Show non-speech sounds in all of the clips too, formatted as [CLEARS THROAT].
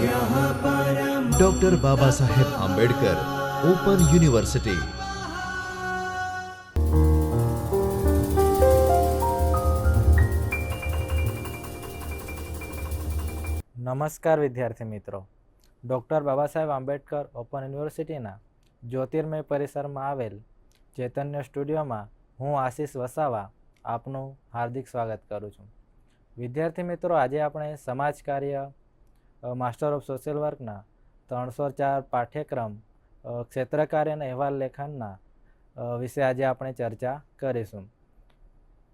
Doctor Baba Saheb Ambedkar open university નમસ્કાર વિદ્યાર્થી મિત્રો. ડૉક્ટર બાબા સાહેબ આંબેડકર ઓપન યુનિવર્સિટીના જ્યોતિર્મય પરિસરમાં આવેલ ચૈતન્ય સ્ટુડિયોમાં હું આશીષ વસાવા આપનું હાર્દિક સ્વાગત કરું છું. વિદ્યાર્થી મિત્રો, આજે આપણે સમાજ કાર્ય માસ્ટર ઓફ સોશિયલ વર્કના ત્રણસો ચાર પાઠ્યક્રમ ક્ષેત્રકાર્યના અહેવાલ લેખનના વિશે આજે આપણે ચર્ચા કરીશું.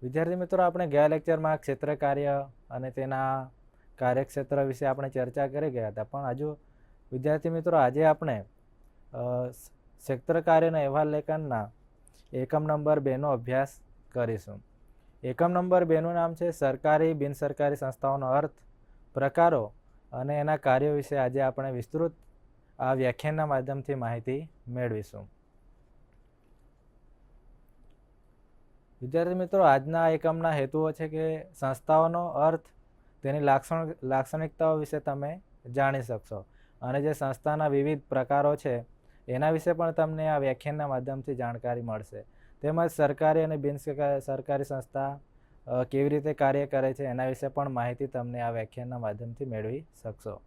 વિદ્યાર્થી મિત્રો, આપણે ગયા લેક્ચરમાં ક્ષેત્ર અને તેના કાર્યક્ષેત્ર વિશે આપણે ચર્ચા કરી ગયા હતા. પણ હજુ વિદ્યાર્થી મિત્રો, આજે આપણે ક્ષેત્રકાર્યના અહેવાલ લેખનના એકમ નંબર બેનો અભ્યાસ કરીશું. એકમ નંબર બેનું નામ છે સરકારી બિનસરકારી સંસ્થાઓનો અર્થ પ્રકારો. અને એના કાર્યો વિશે આજે આપણે વિસ્તૃત આ વ્યાખ્યાનના માધ્યમથી માહિતી મેળવીશું. વિદ્યાર્થી મિત્રો, આજના એકમના હેતુઓ છે કે સંસ્થાઓનો અર્થ, તેની લાક્ષણ, લાક્ષણિકતાઓ વિશે તમે જાણી શકશો. અને જે સંસ્થાના વિવિધ પ્રકારો છે, એના વિશે પણ તમને આ વ્યાખ્યાનના માધ્યમથી જાણકારી મળશે. તેમજ સરકારી અને બિન સરકા- સરકારી સંસ્થા કેવી રીતે કાર્ય કરે છે એના વિશે પણ માહિતી તમને આ વ્યાખ્યાનના માધ્યમથી મેળવી શકશો.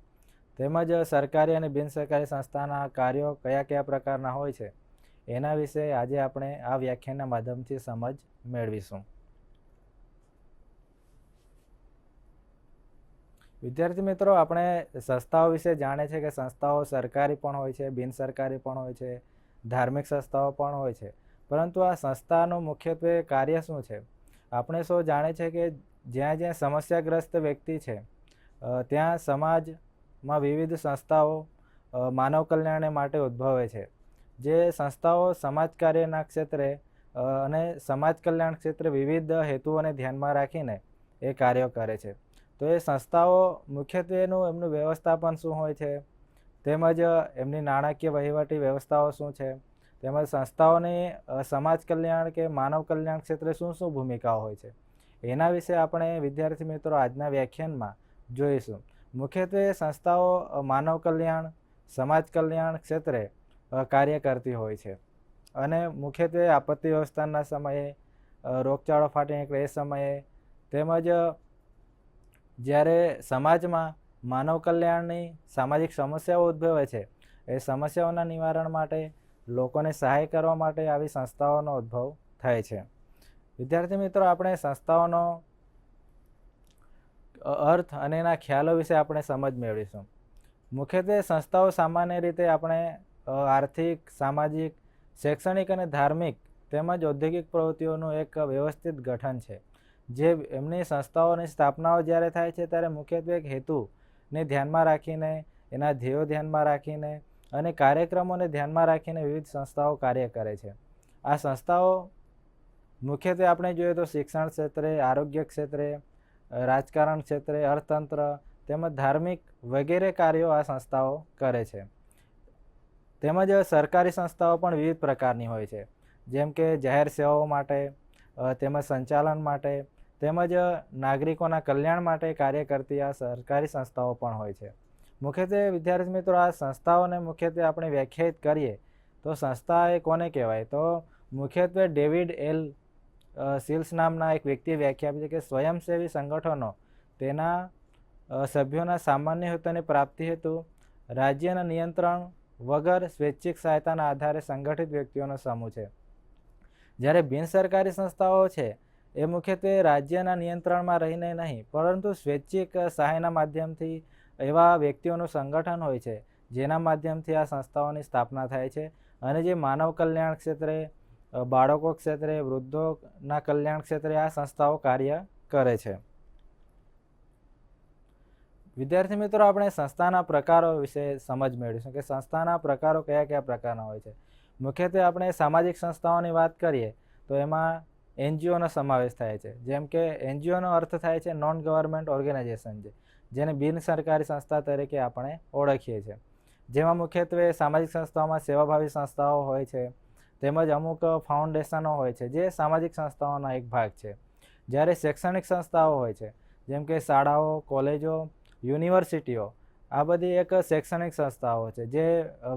તેમજ સરકારી અને બિન સરકારી સંસ્થાના કાર્યો કયા કયા પ્રકારના હોય છે એના વિશે આજે આપણે આ વ્યાખ્યાનના માધ્યમથી સમજ મેળવીશું. વિદ્યાર્થી મિત્રો, આપણે સંસ્થાઓ વિશે જાણે છે કે સંસ્થાઓ સરકારી પણ હોય છે બિન સરકારી પણ હોય છે, ધાર્મિક સંસ્થાઓ પણ હોય છે. પરંતુ આ સંસ્થાનું મુખ્યત્વે કાર્ય શું છે? આપણે સૌ જાણે છે કે જ્યાં જ્યાં સમસ્યાગ્રસ્ત વ્યક્તિ છે ત્યાં સમાજમાં વિવિધ સંસ્થાઓ માનવ કલ્યાણ માટે ઉદ્ભવે છે. જે સંસ્થાઓ સમાજ કાર્યના ક્ષેત્રે અને સમાજ કલ્યાણ ક્ષેત્રે વિવિધ હેતુઓને ધ્યાનમાં રાખીને એ કાર્યો કરે છે. તો એ સંસ્થાઓ મુખ્યત્વેનું એમનું વ્યવસ્થાપન શું હોય છે? તેમજ એમની નાણાકીય વહીવટી વ્યવસ્થાઓ શું છે? તેમજ સંસ્થાઓની સમાજ કલ્યાણ કે માનવ કલ્યાણ ક્ષેત્રે શું શું ભૂમિકાઓ હોય છે? એના વિશે આપણે વિદ્યાર્થી મિત્રો આજના વ્યાખ્યાનમાં જોઈશું. મુખ્યત્વે સંસ્થાઓ માનવ કલ્યાણ, સમાજ કલ્યાણ ક્ષેત્રે કાર્ય કરતી હોય છે. અને મુખ્યત્વે આપત્તિ વ્યવસ્થાના સમયે રોગચાળો ફાટી નીકળે એ સમયે, તેમજ જ્યારે સમાજમાં માનવ કલ્યાણની સામાજિક સમસ્યાઓ ઉદ્ભવે છે, એ સમસ્યાઓના નિવારણ માટે લોકોને સહાય કરવા માટે આવી સંસ્થાઓનો ઉદ્ભવ થાય છે. વિદ્યાર્થી મિત્રો, આપણે સંસ્થાઓનો અર્થ અને એના ખ્યાલો વિશે આપણે સમજ મેળવીશું. મુખ્યત્વે સંસ્થાઓ સામાન્ય રીતે આપણે આર્થિક, સામાજિક, શૈક્ષણિક અને ધાર્મિક તેમજ ઔદ્યોગિક પ્રવૃત્તિઓનું એક વ્યવસ્થિત ગઠન છે. જે એમની સંસ્થાઓની સ્થાપનાઓ જ્યારે થાય છે, ત્યારે મુખ્યત્વે એક હેતુને ધ્યાનમાં રાખીને, એના ધ્યેયો ધ્યાનમાં રાખીને અને કાર્યક્રમોને ધ્યાનમાં રાખીને વિવિધ સંસ્થાઓ કાર્ય કરે છે. આ સંસ્થાઓ મુખ્યત્વે આપણે જોઈએ તો શિક્ષણ ક્ષેત્રે, આરોગ્ય ક્ષેત્રે રાજકારણ ક્ષેત્રે, અર્થતંત્ર તેમજ ધાર્મિક વગેરે કાર્યો આ સંસ્થાઓ કરે છે. તેમજ સરકારી સંસ્થાઓ પણ વિવિધ પ્રકારની હોય છે. જેમ કે જાહેર સેવાઓ માટે તેમજ સંચાલન માટે, તેમજ નાગરિકોના કલ્યાણ માટે કાર્ય કરતી આ સરકારી સંસ્થાઓ પણ હોય છે. મુખ્યત્વે વિદ્યાર્થી મિત્રો આ સંસ્થાઓને મુખ્યત્વે આપણે વ્યાખ્યાયિત કરીએ તો સંસ્થા એ કોને કહેવાય? તો મુખ્યત્વે ડેવિડ એલ સિલ્સ નામના એક વ્યક્તિએ વ્યાખ્યા આપી છે કે સ્વયંસેવી સંગઠનો તેના સભ્યોના સામાન્ય હેતુની પ્રાપ્તિ હેતુ, રાજ્યના નિયંત્રણ વગર સ્વૈચ્છિક સહાયતાના આધારે સંગઠિત વ્યક્તિઓનો સમૂહ છે. જ્યારે બિનસરકારી સંસ્થાઓ છે, એ મુખ્યત્વે રાજ્યના નિયંત્રણમાં રહીને નહીં, પરંતુ સ્વૈચ્છિક સહાયના માધ્યમથી એવા વ્યક્તિઓનું સંગઠન હોય છે, જેના માધ્યમથી આ સંસ્થાઓની સ્થાપના થાય છે અને જે માનવ કલ્યાણ ક્ષેત્રે બાળકો ક્ષેત્રે, વૃદ્ધોના કલ્યાણ ક્ષેત્રે આ સંસ્થાઓ કાર્ય કરે છે. વિદ્યાર્થી મિત્રો, આપણે સંસ્થાના પ્રકારો વિશે સમજ મેળવીશું કે સંસ્થાના પ્રકારો કયા કયા પ્રકારના હોય છે. મુખ્યત્વે આપણે સામાજિક સંસ્થાઓની વાત કરીએ, તો એમાં એનજીઓનો સમાવેશ થાય છે. જેમ કે, એનજીઓનો અર્થ થાય છે નોન ગવર્મેન્ટ ઓર્ગેનાઇઝેશન છે જેને બિન સરકારી સંસ્થા તરીકે આપણે ઓળખીએ છીએ. જેમાં મુખ્યત્વે સામાજિક સંસ્થાઓમાં સેવાભાવી સંસ્થાઓ હોય છે, તેમજ અમુક ફાઉન્ડેશનો હોય છે, જે સામાજિક સંસ્થાઓના એક ભાગ છે. જ્યારે શૈક્ષણિક સંસ્થાઓ હોય છે, જેમ કે શાળાઓ, કોલેજો, યુનિવર્સિટીઓ, આ બધી એક શૈક્ષણિક સંસ્થાઓ છે, જે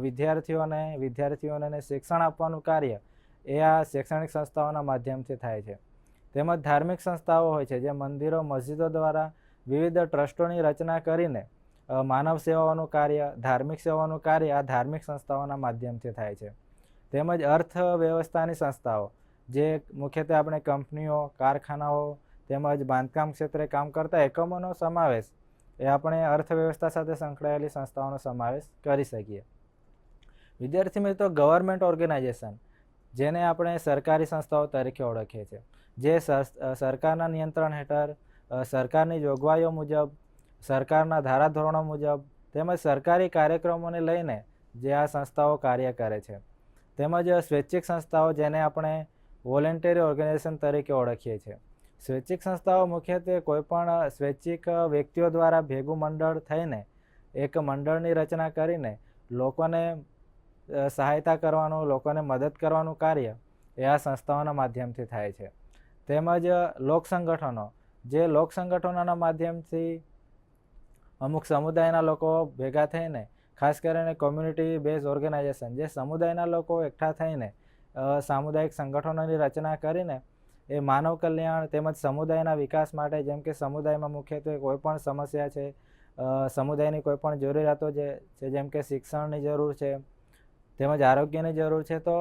વિદ્યાર્થીઓને વિદ્યાર્થીઓને શિક્ષણ આપવાનું કાર્ય એ આ શૈક્ષણિક સંસ્થાઓના માધ્યમથી થાય છે. તેમજ ધાર્મિક સંસ્થાઓ હોય છે, જે મંદિરો, મસ્જિદો દ્વારા વિવિધ ટ્રસ્ટોની રચના કરીને માનવ સેવાઓનું કાર્ય, ધાર્મિક સેવાઓનું કાર્ય આ ધાર્મિક સંસ્થાઓના માધ્યમથી થાય છે. તેમજ અર્થવ્યવસ્થાની સંસ્થાઓ, જે મુખ્યત્વે આપણે કંપનીઓ, કારખાનાઓ તેમજ બાંધકામ ક્ષેત્રે કામ કરતા એકમોનો સમાવેશ, એ આપણે અર્થવ્યવસ્થા સાથે સંકળાયેલી સંસ્થાઓનો સમાવેશ કરી શકીએ. વિદ્યાર્થી મિત્રો, ગવર્મેન્ટ ઓર્ગેનાઇઝેશન, જેને આપણે સરકારી સંસ્થાઓ તરીકે ઓળખીએ છીએ, જે સરકારના નિયંત્રણ હેઠળ સરકારની જોગવાઈઓ મુજબ, સરકારના ધારાધોરણો મુજબ, તેમજ સરકારી કાર્યક્રમોને લઈને જે આ સંસ્થાઓ કાર્ય કરે છે. તેમજ સ્વૈચ્છિક સંસ્થાઓ જેને આપણે વોલેન્ટરી ઓર્ગેનાઇઝેશન તરીકે ઓળખીએ છીએ. સ્વૈચ્છિક સંસ્થાઓ મુખ્યત્વે કોઈપણ સ્વૈચ્છિક વ્યક્તિઓ દ્વારા ભેગું મંડળ થઈને, એક મંડળની રચના કરીને લોકોને સહાયતા કરવાનું, લોકોને મદદ કરવાનું કાર્ય એ આ સંસ્થાઓના માધ્યમથી થાય છે. તેમજ લોક સંગઠનો જે લોક સંગઠનોના માધ્યમથી અમુક સમુદાયના લોકો ભેગા થઈને, ખાસ કરીને કોમ્યુનિટી બેઝ ઓર્ગેનાઇઝેશન જે સમુદાયના લોકો એકઠા થઈને સામુદાયિક સંગઠનોની રચના કરીને, એ માનવ કલ્યાણ તેમજ સમુદાયના વિકાસ માટે, જેમ કે સમુદાયમાં મુખ્યત્વે કોઈ પણ સમસ્યા છે સમુદાયની કોઈ પણ જરૂરિયાતો જે, છે, જેમ કે શિક્ષણની જરૂર છે, તેમજ આરોગ્યની જરૂર છે, તો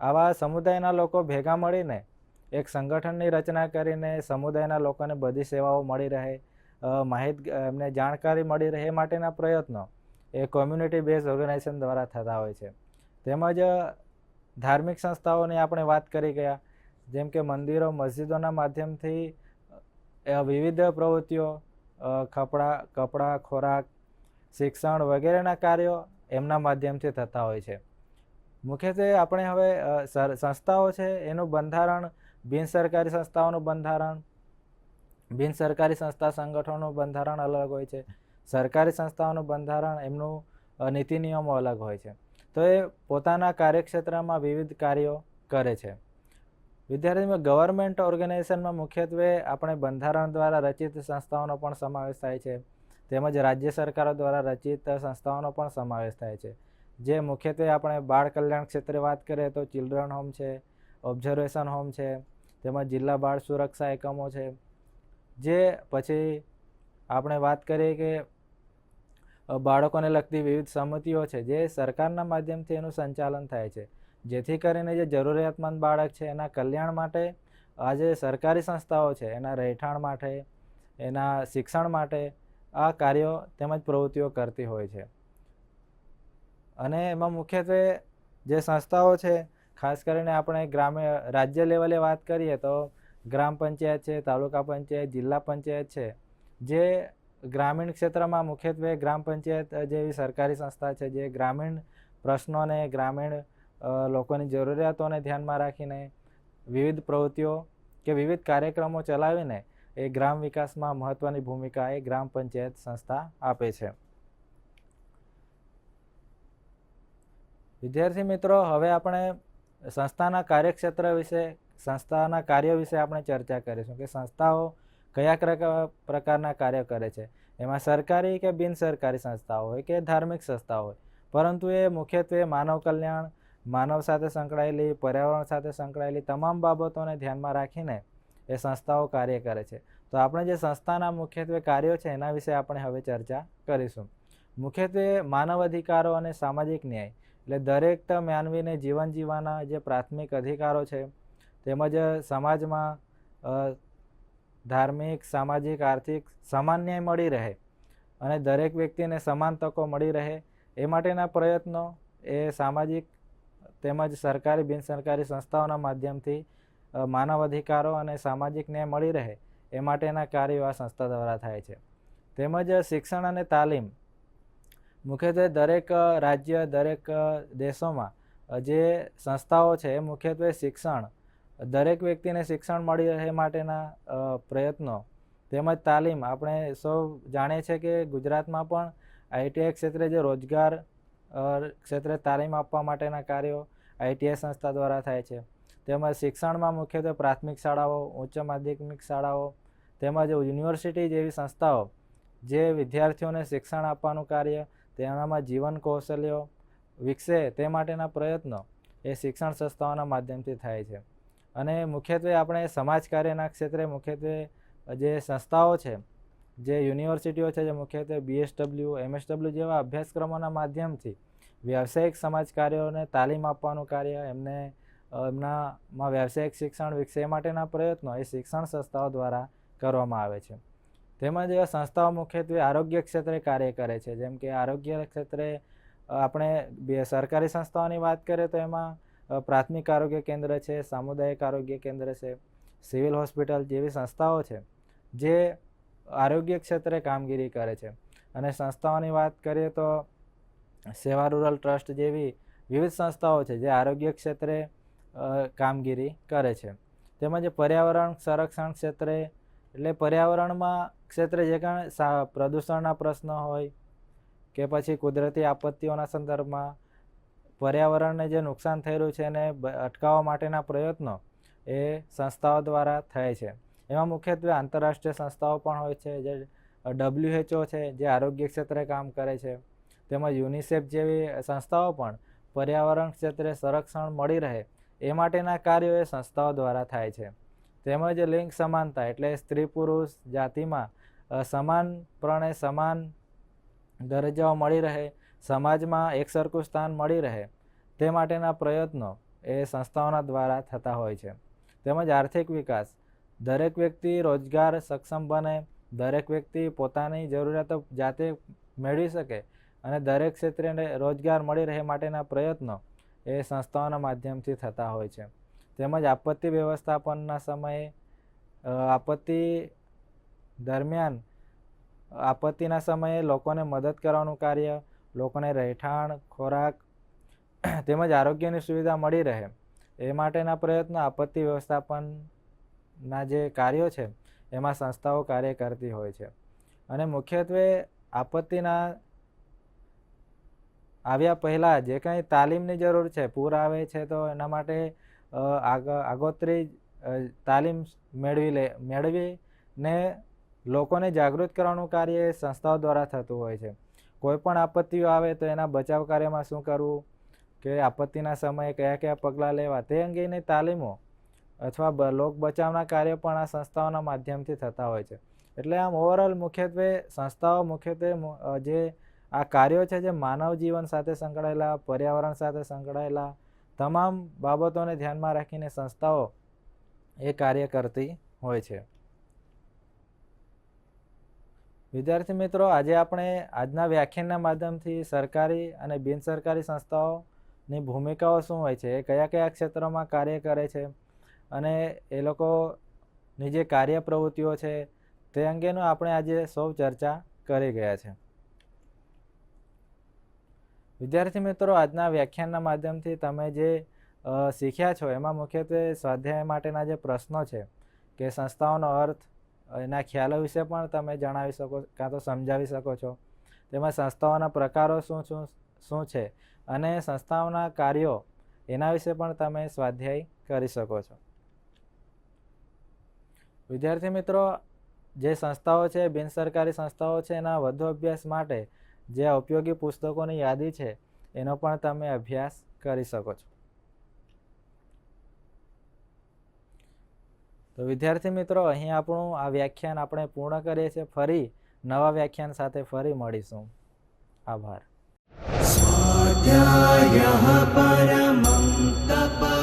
આવા સમુદાયના લોકો ભેગા મળીને એક સંગઠનની રચના કરીને સમુદાયના લોકોને બધી સેવાઓ મળી રહે માહિત એમને જાણકારી મળી રહે એ માટેના પ્રયત્નો એ કોમ્યુનિટી બેઝ ઓર્ગેનાઇઝેશન દ્વારા થતા હોય છે. તેમજ ધાર્મિક સંસ્થાઓની આપણે વાત કરી ગયા, જેમ કે મંદિરો, મસ્જિદોના માધ્યમથી વિવિધ પ્રવૃત્તિઓ કપડાં કપડાં, ખોરાક, શિક્ષણ વગેરેના કાર્યો એમના માધ્યમથી થતા હોય છે. મુખ્યત્વે આપણે હવે સંસ્થાઓ છે એનું બંધારણ બિન સરકારી સંસ્થાઓનું બંધારણ, બિન સરકારી સંસ્થા સંગઠનોનું બંધારણ અલગ હોય છે. સરકારી સંસ્થાઓનું બંધારણ એમનું નીતિ નિયમો અલગ હોય છે. તો એ પોતાના કાર્યક્ષેત્રમાં વિવિધ કાર્યો કરે છે. વિદ્યાર્થીમાં ગવર્મેન્ટ ઓર્ગેનાઇઝેશનમાં મુખ્યત્વે આપણે બંધારણ દ્વારા રચિત સંસ્થાઓનો પણ સમાવેશ થાય છે. તેમજ રાજ્ય સરકારો દ્વારા રચિત સંસ્થાઓનો પણ સમાવેશ થાય છે. જે મુખ્યત્વે આપણે બાળ કલ્યાણ ક્ષેત્રે વાત કરીએ તો ચિલ્ડ્રન હોમ છે, ઓબ્ઝર્વેશન હોમ છે તેમજ જિલ્લા બાળ સુરક્ષા એકમો છે. જે પછી આપણે વાત કરીએ કે બાળકોને લગતી વિવિધ સમિતિઓ છે, જે સરકારના માધ્યમથી એનું સંચાલન થાય છે. જેથી કરીને જે જરૂરિયાતમંદ બાળક છે, એના કલ્યાણ માટે આ જે સરકારી સંસ્થાઓ છે, એના રહેઠાણ માટે, એના શિક્ષણ માટે આ કાર્યો તેમજ પ્રવૃત્તિઓ કરતી હોય છે. અને એમાં મુખ્યત્વે જે સંસ્થાઓ છે ખાસ કરીને આપણે ગ્રામ્ય, રાજ્ય લેવલે વાત કરીએ તો ગ્રામ પંચાયત છે, તાલુકા પંચાયત, જિલ્લા પંચાયત છે. જે ગ્રામીણ ક્ષેત્રમાં મુખ્યત્વે ગ્રામ પંચાયત જેવી સરકારી સંસ્થા છે, જે ગ્રામીણ પ્રશ્નોને, ગ્રામીણ લોકોની જરૂરિયાતોને ધ્યાનમાં રાખીને વિવિધ પ્રવૃત્તિઓ કે વિવિધ કાર્યક્રમો ચલાવીને એ ગ્રામ વિકાસમાં મહત્ત્વની ભૂમિકા એ ગ્રામ પંચાયત સંસ્થા આપે છે. વિદ્યાર્થી મિત્રો, હવે આપણે સંસ્થાના કાર્યક્ષેત્ર વિશે, સંસ્થાના કાર્યો વિશે આપણે ચર્ચા કરીશું કે સંસ્થાઓ કયા પ્રકા- પ્રકારના કાર્ય કરે છે. એમાં સરકારી કે બિન સરકારી સંસ્થાઓ હોય કે ધાર્મિક સંસ્થાઓ હોય. પરંતુ એ મુખ્યત્વે માનવ કલ્યાણ, માનવ સાથે સંકળાયેલી, પર્યાવરણ સાથે સંકળાયેલી તમામ બાબતોને ધ્યાનમાં રાખીને એ સંસ્થાઓ કાર્ય કરે છે. તો આપણે જે સંસ્થાના મુખ્યત્વે કાર્યો છે એના વિશે આપણે હવે ચર્ચા કરીશું. મુખ્યત્વે માનવ અધિકારો અને સામાજિક ન્યાય. એટલે દરેક માનવીને જીવન જીવવાના જે પ્રાથમિક અધિકારો છે, તેમજ સમાજમાં ધાર્મિક, સામાજિક, આર્થિક સમાન ન્યાય મળી રહે અને દરેક વ્યક્તિને સમાન તકો મળી રહે, એ માટેના પ્રયત્નો એ સામાજિક તેમજ સરકારી, બિનસરકારી સંસ્થાઓના માધ્યમથી માનવ અધિકારો અને સામાજિક ન્યાય મળી રહે, એ માટેના કાર્યો આ સંસ્થા દ્વારા થાય છે. તેમજ શિક્ષણ અને તાલીમ મુખ્યત્વે દરેક રાજ્ય, દરેક દેશોમાં જે સંસ્થાઓ છે એ મુખ્યત્વે શિક્ષણ, દરેક વ્યક્તિને શિક્ષણ મળી રહે માટેના પ્રયત્નો, તેમજ તાલીમ. આપણે સૌ જાણીએ છીએ કે ગુજરાતમાં પણ આઈટીઆઈ ક્ષેત્રે જે રોજગાર ક્ષેત્રે તાલીમ આપવા માટેના કાર્યો આઈટીઆઈ સંસ્થા દ્વારા થાય છે. તેમજ શિક્ષણમાં મુખ્યત્વે પ્રાથમિક શાળાઓ, ઉચ્ચ માધ્યમિક શાળાઓ, તેમજ યુનિવર્સિટી જેવી સંસ્થાઓ, જે વિદ્યાર્થીઓને શિક્ષણ આપવાનું કાર્ય તેનામાં જીવન કૌશલ્યો વિકસે તે માટેના પ્રયત્નો એ શિક્ષણ સંસ્થાઓના માધ્યમથી થાય છે. અને મુખ્યત્વે આપણે સમાજ કાર્યના ક્ષેત્રે મુખ્યત્વે જે સંસ્થાઓ છે, જે યુનિવર્સિટીઓ છે, જે મુખ્યત્વે બીએસડબલ્યુ એમએસડબલ્યુ જેવા અભ્યાસક્રમોના માધ્યમથી વ્યાવસાયિક સમાજ કાર્યોને તાલીમ આપવાનું કાર્ય, એમને, એમનામાં વ્યાવસાયિક શિક્ષણ વિકસે માટેના પ્રયત્નો એ શિક્ષણ સંસ્થાઓ દ્વારા કરવામાં આવે છે. તેમજ સંસ્થાઓ મુખ્યત્વે આરોગ્ય ક્ષેત્રે કાર્ય કરે છે. જેમ કે આરોગ્ય ક્ષેત્રે આપણે બે સરકારી સંસ્થાઓની વાત કરીએ તો એમાં પ્રાથમિક આરોગ્ય કેન્દ્ર છે, સામુદાયિક આરોગ્ય કેન્દ્ર છે, સિવિલ હોસ્પિટલ જેવી સંસ્થાઓ છે, જે આરોગ્ય ક્ષેત્રે કામગીરી કરે છે. અને સંસ્થાઓની વાત કરીએ તો સેવા રૂરલ ટ્રસ્ટ જેવી વિવિધ સંસ્થાઓ છે, જે આરોગ્ય ક્ષેત્રે કામગીરી કરે છે. તેમજ પર્યાવરણ સંરક્ષણ ક્ષેત્રે એટલે પર્યાવરણમાં ક્ષેત્રે જે કાંઈ પ્રદૂષણના પ્રશ્નો હોય કે પછી કુદરતી આપત્તિઓના સંદર્ભમાં પર્યાવરણને જે નુકસાન રહ્યું છે એને અટકાવવા માટેના પ્રયત્નો એ સંસ્થાઓ દ્વારા થાય છે. એમાં મુખ્યત્વે આંતરરાષ્ટ્રીય સંસ્થાઓ પણ હોય છે, જે ડબ્લ્યુએચઓ છે, જે આરોગ્ય ક્ષેત્રે કામ કરે છે. તેમજ યુનિસેફ જેવી સંસ્થાઓ પણ પર્યાવરણ ક્ષેત્રે સંરક્ષણ મળી રહે એ માટેના કાર્યો એ સંસ્થાઓ દ્વારા થાય છે. તેમજ લિંગ સમાનતા એટલે સ્ત્રી પુરુષ જાતિમાં સમાનપણે સમાન દરજ્જાઓ મળી રહે, સમાજમાં એકસરખું સ્થાન મળી રહે, તે માટેના પ્રયત્નો એ સંસ્થાઓના દ્વારા થતા હોય છે. તેમજ આર્થિક વિકાસ. દરેક વ્યક્તિ રોજગાર સક્ષમ બને, દરેક વ્યક્તિ પોતાની જરૂરિયાતો જાતે મેળવી શકે અને દરેક ક્ષેત્રે રોજગાર મળી રહે માટેના પ્રયત્નો એ સંસ્થાઓના માધ્યમથી થતા હોય છે. તેમજ આપત્તિ વ્યવસ્થાપનના સમયે આપત્તિ દરમિયાન આપત્તિના સમયે લોકોને મદદ કરવાનું કાર્ય, લોકોને રહેઠાણ, ખોરાક [CLEARS THROAT] તેમજ આરોગ્યની સુવિધા મળી રહે. એ માટેના પ્રયત્નો આપત્તિ વ્યવસ્થાપનના જે કાર્યો છે, એમાં સંસ્થાઓ કાર્ય કરતી હોય છે. અને મુખ્યત્વે આપત્તિના આવ્યા પહેલાં જે કંઈ તાલીમની જરૂર છે, પૂર આવે છે તો એના માટે આગ, આગોતરી તાલીમ મેળવી લે, મેળવીને લોકોને જાગૃત કરવાનું કાર્ય એ સંસ્થાઓ દ્વારા થતું હોય છે. કોઈ પણ આપત્તિઓ આવે તો એના બચાવ કાર્યમાં શું કરવું? કે આપત્તિના સમયે કયા કયા પગલાં લેવા? તે અંગેની તાલીમો અથવા લોક બચાવના કાર્ય પણ આ સંસ્થાઓના માધ્યમથી થતા હોય છે. એટલે આમ ઓવરઓલ મુખ્યત્વે સંસ્થાઓ મુખ્યત્વે જે આ કાર્યો છે જે માનવ જીવન સાથે સંકળાયેલા, પર્યાવરણ સાથે સંકળાયેલા તમામ બાબતોને ધ્યાનમાં રાખીને સંસ્થાઓ એ કાર્ય કરતી હોય છે. વિદ્યાર્થી મિત્રો, આજે આપણે આજના વ્યાખ્યાનના માધ્યમથી સરકારી અને બિનસરકારી સંસ્થાઓની ભૂમિકાઓ શું હોય છે, એ કયા કયા ક્ષેત્રોમાં કાર્ય કરે છે અને એ લોકોની જે કાર્ય પ્રવૃત્તિઓ છે તે અંગેનું આપણે આજે સૌ ચર્ચા કરી ગયા છે. વિદ્યાર્થી મિત્રો, આજના વ્યાખ્યાનના માધ્યમથી તમે જે શીખ્યા છો, એમાં મુખ્યત્વે સ્વાધ્યાય માટેના જે પ્રશ્નો છે કે સંસ્થાઓનો અર્થ, એના ખ્યાલો વિશે પણ તમે જણાવી શકો, કાં તો સમજાવી શકો છો. તેમાં સંસ્થાઓના પ્રકારો શું શું શું છે અને સંસ્થાઓના કાર્યો એના વિશે પણ તમે સ્વાધ્યાય કરી શકો છો. વિદ્યાર્થી મિત્રો, જે સંસ્થાઓ છે, બિનસરકારી સંસ્થાઓ છે, એના વધુ અભ્યાસ માટે જે ઉપયોગી પુસ્તકોની યાદી છે, એનો પણ તમે અભ્યાસ કરી શકો છો. તો વિદ્યાર્થી મિત્રો, અહીં આપણું આ વ્યાખ્યાન આપણે પૂર્ણ કરીએ છીએ. ફરી નવા વ્યાખ્યાન સાથે ફરી મળીશું. આભાર. સ્વાધ્યાય પરમં તપ